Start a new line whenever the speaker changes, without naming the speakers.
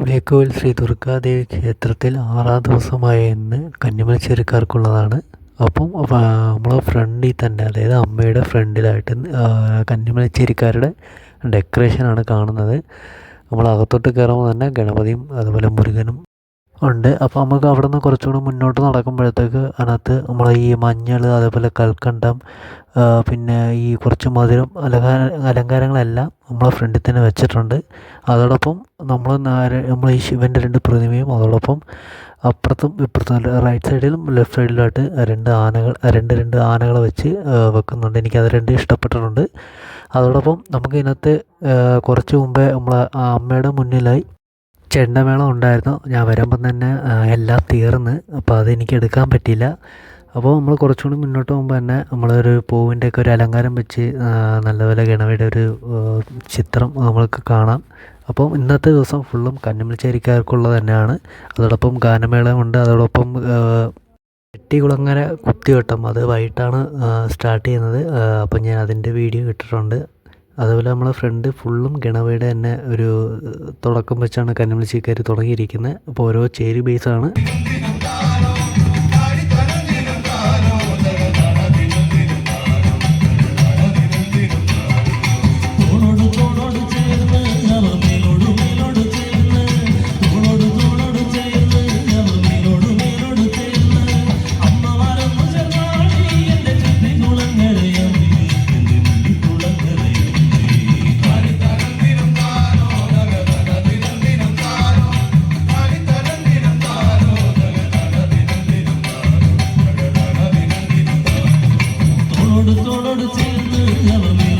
ഉളിയക്കോവിൽ ശ്രീ ദുർഗാദേവി ക്ഷേത്രത്തിൽ ആറാം ദിവസമായ ഇന്ന് കന്നിമലച്ചേരിക്കാർക്കുള്ളതാണ് അപ്പം നമ്മളെ ഫ്രണ്ടിൽ തന്നെ അതായത് അമ്മയുടെ ഫ്രണ്ടിലായിട്ട് കന്നിമലച്ചേരിക്കാരുടെ ഡെക്കറേഷനാണ് കാണുന്നത്. നമ്മൾ അകത്തോട്ട് കയറുമ്പോൾ തന്നെ ഗണപതിയും അതുപോലെ മുരുകനും ഉണ്ട്. അപ്പോൾ നമുക്ക് അവിടെ നിന്ന് കുറച്ചുകൂടി മുന്നോട്ട് നടക്കുമ്പോഴത്തേക്ക് അതിനകത്ത് നമ്മളെ ഈ മഞ്ഞൾ അതേപോലെ കൽക്കണ്ടം പിന്നെ ഈ കുറച്ച് മധുരം അലങ്കാര അലങ്കാരങ്ങളെല്ലാം നമ്മളെ ഫ്രണ്ടിൽ തന്നെ വെച്ചിട്ടുണ്ട്. അതോടൊപ്പം നമ്മൾ നാര നമ്മൾ ഈ ശിവന്റെ രണ്ട് പ്രതിമയും അതോടൊപ്പം അപ്പുറത്തും ഇപ്പുറത്തും റൈറ്റ് സൈഡിലും ലെഫ്റ്റ് സൈഡിലുമായിട്ട് രണ്ട് ആനകൾ രണ്ട് രണ്ട് ആനകളെ വെച്ച് വെക്കുന്നുണ്ട്. എനിക്കത് രണ്ടും ഇഷ്ടപ്പെട്ടിട്ടുണ്ട്. അതോടൊപ്പം നമുക്ക് ഇതിനകത്ത് കുറച്ച് മുമ്പേ നമ്മളെ അമ്മയുടെ മുന്നിലായി ചെണ്ടമേളം ഉണ്ടായിരുന്നു. ഞാൻ വരുമ്പം തന്നെ എല്ലാം തീർന്ന്. അപ്പോൾ അതെനിക്ക് എടുക്കാൻ പറ്റിയില്ല. അപ്പോൾ നമ്മൾ കുറച്ചുകൂടി മുന്നോട്ട് പോകുമ്പോൾ തന്നെ നമ്മളൊരു പൂവിന്റെ ഒക്കെ ഒരു അലങ്കാരം വെച്ച് നല്ലപോലെ ഗണവയുടെ ഒരു ചിത്രം നമ്മൾക്ക് കാണാം. അപ്പോൾ ഇന്നത്തെ ദിവസം ഫുള്ളും കന്നിമിളിച്ചേരിക്കാർക്കുള്ളത് തന്നെയാണ്. അതോടൊപ്പം ഗാനമേളമുണ്ട് അതോടൊപ്പം വെട്ടികുളങ്ങര കുത്തിവട്ടം അത് വൈകിട്ടാണ് സ്റ്റാർട്ട് ചെയ്യുന്നത്. അപ്പം ഞാൻ അതിന്റെ വീഡിയോ ഇട്ടിട്ടുണ്ട്. അതുപോലെ നമ്മളെ ഫ്രണ്ട് ഫുള്ളും ഗണപതിയുടെ തന്നെ ഒരു തുടക്കം വെച്ചാണ് കന്നിമൂലച്ചേരിക്കാർ തുടങ്ങിയിരിക്കുന്നത് അപ്പോൾ ഓരോ ചേരി ബേസാണ് തോളോട് തോളോട് ചേർന്ന് അവർ